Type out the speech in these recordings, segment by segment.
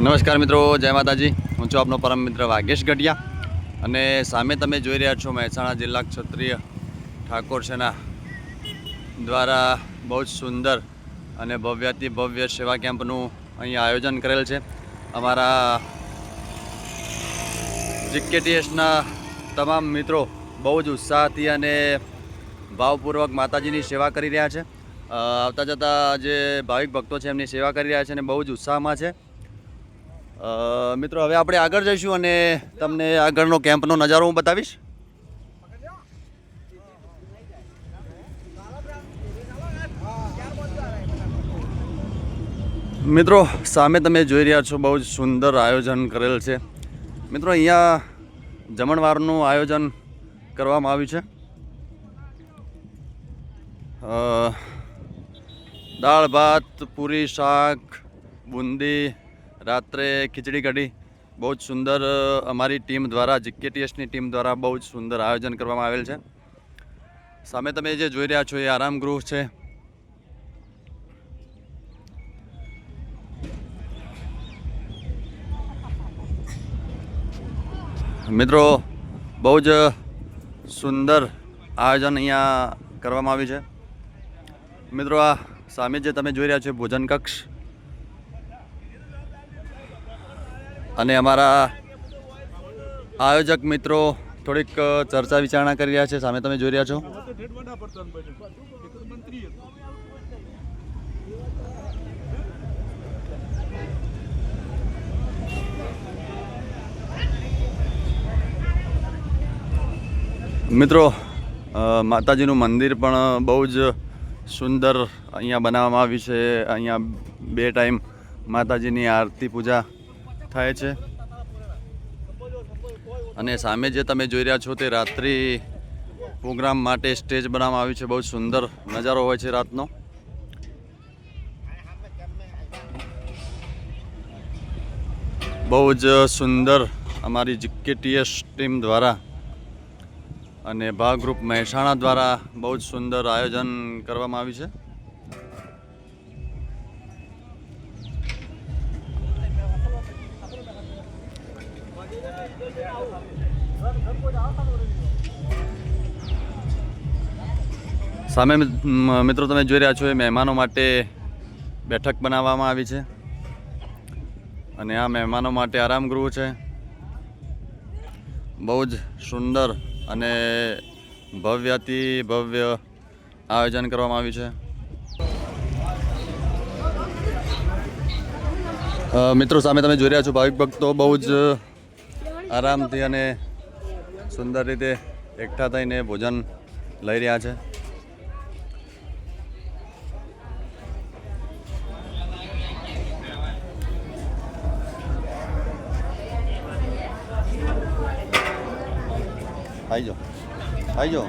નમસ્કાર મિત્રો, જય માતાજી. હું છું આપનો પરમ મિત્ર વાગેશ ગઢિયા અને સામે તમે જોઈ રહ્યા છો મહેસાણા જિલ્લા ક્ષત્રિય ઠાકોર સેના દ્વારા બહુ જ સુંદર અને ભવ્યાતિ ભવ્ય સેવા કેમ્પનું અહીંયા આયોજન કરેલ છે. અમારા જીકેટીએસના તમામ મિત્રો બહુ જ ઉત્સાહથી અને ભાવપૂર્વક માતાજીની સેવા કરી રહ્યા છે. આવતા જતા જે ભાવિક ભક્તો છે એમની સેવા કરી રહ્યા છે અને બહુ જ ઉત્સાહમાં છે. મિત્રો, હવે આપણે આગળ જઈશું અને તમને આગળનો કેમ્પનો નજારો હું બતાવીશ. મિત્રો, સામે તમે જોઈ રહ્યા છો બહુ જ સુંદર આયોજન કરેલ છે. મિત્રો, અહીંયા જમણવારનું આયોજન કરવામાં આવ્યું છે. દાળ, ભાત, પૂરી, શાક, બુંદી રાત્રે ખીચડી કઢી. બહુ જ સુંદર અમારી ટીમ દ્વારા, જીકેટીએસની ટીમ દ્વારા બહુ જ સુંદર આયોજન કરવામાં આવેલ છે. સામે તમે જે જોઈ રહ્યા છો એ આરામ ગૃહ છે. મિત્રો, બહુ જ સુંદર આયોજન અહીંયા કરવામાં આવ્યું છે. મિત્રો, આ સામે જે તમે જોઈ રહ્યા છો ભોજન કક્ષ. અને અમારા આયોજક મિત્રો થોડીક ચર્ચા વિચારણા કરી રહ્યા છે. સામે તમે જોઈ રહ્યા છો. મિત્રો માતાજીનું મંદિર પણ બહુ જ સુંદર અહીંયા બનાવવામાં આવ્યું છે. અહીંયા બે ટાઈમ માતાજીની આરતી પૂજા થાય છે. અને સામે જે તમે જોઈ રહ્યા છો તે રાત્રિ પ્રોગ્રામ માટે સ્ટેજ બનાવવામાં આવ્યું છે. બહુ સુંદર નજારો હોય છે રાતનો. બહુ જ સુંદર અમારી જીકેટીએસ ટીમ દ્વારા અને ભાગરૂપ મહેસાણા દ્વારા બહુ જ સુંદર આયોજન કરવામાં આવ્યું છે. સામે મિત્રો તમે જોઈ રહ્યા છો એ મહેમાનો માટે બેઠક બનાવવામાં આવી છે. અને આ મહેમાનો માટે આરામગૃહ છે. બહુ જ સુંદર અને ભવ્યથી ભવ્ય આયોજન કરવામાં આવ્યું છે. મિત્રો સામે તમે જોઈ રહ્યા છો ભાવિક ભક્તો બહુ જ આરામથી અને સુંદર રીતે એકઠા થઈને ભોજન લઈ રહ્યા છે. આવી જાઓ. આવી જાઓ.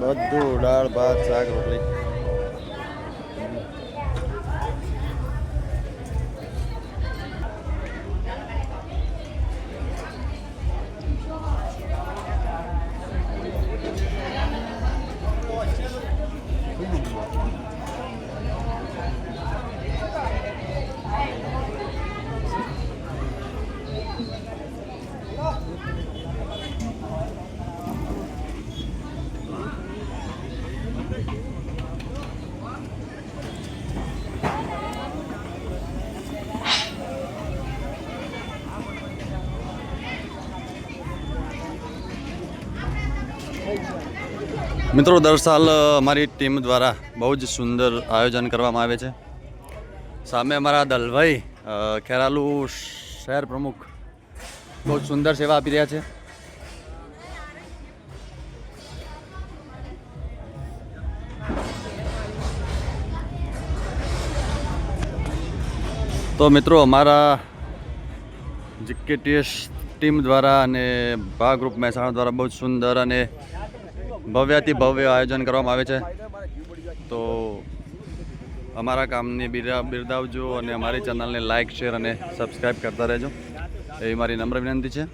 બધું દાળ, ભાત, શાક, રોટલી. મિત્રો, દર સાલ અમારી ટીમ દ્વારા બહુ જ સુંદર આયોજન કરવામાં આવે છે. સામે અમારા દલભાઈ ખેરાલુ શહેર પ્રમુખ બહુ જ સુંદર સેવા આપી રહ્યા છે. તો મિત્રો, અમારા જીકેટીએસ ટીમ દ્વારા અને ભા ગ્રુપ મહેસાણા દ્વારા બહુ જ સુંદર અને ભવ્યાથી ભવ્ય આયોજન કરવામાં આવે છે. તો અમારા કામની બિરદા બિરદાવજો અને અમારી ચેનલને લાઇક શેર અને સબસ્ક્રાઈબ કરતા રહેજો. એવી મારી નમ્ર વિનંતી છે.